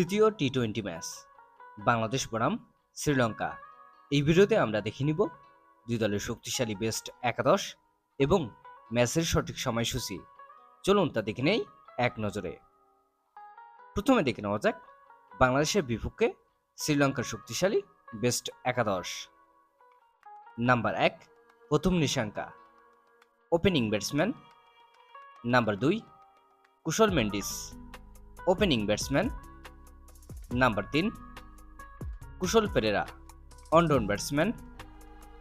তৃতীয় T twenty match Bangladesh বনাম শ্রীলঙ্কা। এই ভিডিওতে আমরা দেখে নিব দুই দলের শক্তিশালী বেস্ট একাদশ এবং ম্যাচের সঠিক সময়সূচি। চলুন তা দেখে নেই এক নজরে। প্রথমে দেখে নেওয়া যাক বাংলাদেশের বিপক্ষে শ্রীলঙ্কার শক্তিশালী বেস্ট একাদশ। নাম্বার এক, প্রথম নিশাঙ্কা ওপেনিং ব্যাটসম্যান নাম্বার দুই, Kusal Mendis opening batsman number তিন, Kusal Perera one down batsman.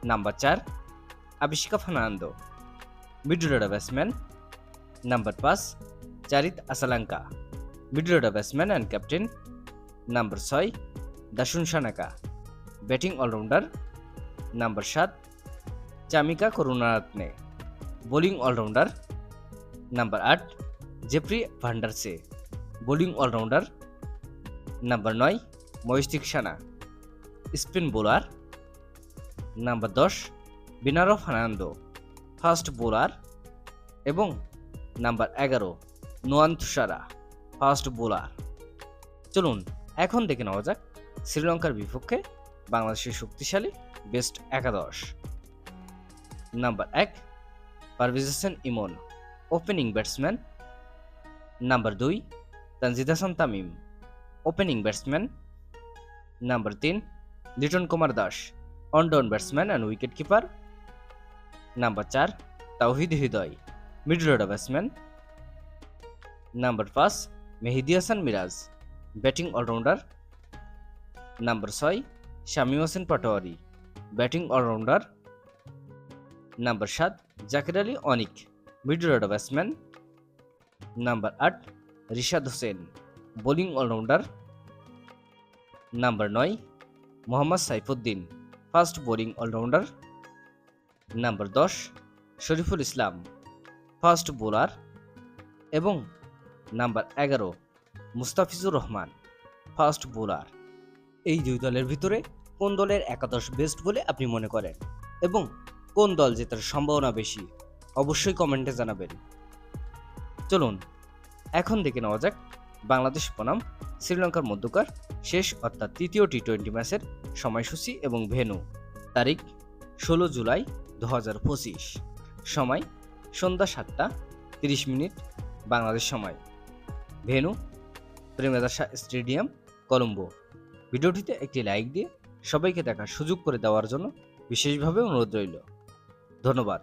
Number চার, Avishka Fernando, middle order batsman. Number পাঁচ, Charith Asalanka, middle order batsman and captain. Number ছয়, Dasun Shanaka, batting all rounder. Number সাত, Chamika Karunaratne, bowling all rounder. Number আট, Jeffrey Vandersay, bowling all rounder. Number নয় Maheesh Theekshana spin bowler number দশ Binura Fernando fast bowler এবং number এগারো Nuwan Thushara fast bowler চলুন এখন দেখে নেওয়া যাক শ্রীলঙ্কার বিপক্ষে বাংলাদেশের শক্তিশালী বেস্ট একাদশ. নাম্বার এক Parvez Hasan Emon opening batsman number দুই Tanzid Hasan Tamim opening batsman number তিন Liton Kumar Das one down batsman and wicket keeper number চার Towhid Hridoy middle order batsman number পাঁচ Mehidy Hasan Miraz batting all rounder number ছয় Shamim Hossain Patwari batting all rounder number সাত Jaker Ali Anik middle order batsman number আট Rishad Hossain bowling all rounder number নয়, Mohammad Saifuddin. Fast bowling all rounder number দশ, Shariful Islam. Fast bowler এবং number এগারো, Mustafizur Rahman. Fast bowler. এই দুই দলের ভিতরে কোন দলের একাদশ বেস্ট বলে আপনি মনে করেন? এবং কোন দল জেতার সম্ভাবনা বেশি? অবশ্যই কমেন্টে জানাবেন। চলুন, এখন দেখে নেওয়া যাক বাংলাদেশ বনাম শ্রীলঙ্কার মধ্যকার শেষ অর্থাৎ তৃতীয় টি টোয়েন্টি ম্যাচের সময়সূচি এবং ভেনু তারিখ ষোলো জুলাই দু হাজার পঁচিশ। সময় সন্ধ্যা সাতটা তিরিশ মিনিট বাংলাদেশ সময়। Venue Premadasa stadium, Colombo. ভিডিওটিতে একটি লাইক দিয়ে সবাইকে দেখার সুযোগ করে দেওয়ার জন্য বিশেষভাবে অনুরোধ রইল। ধন্যবাদ।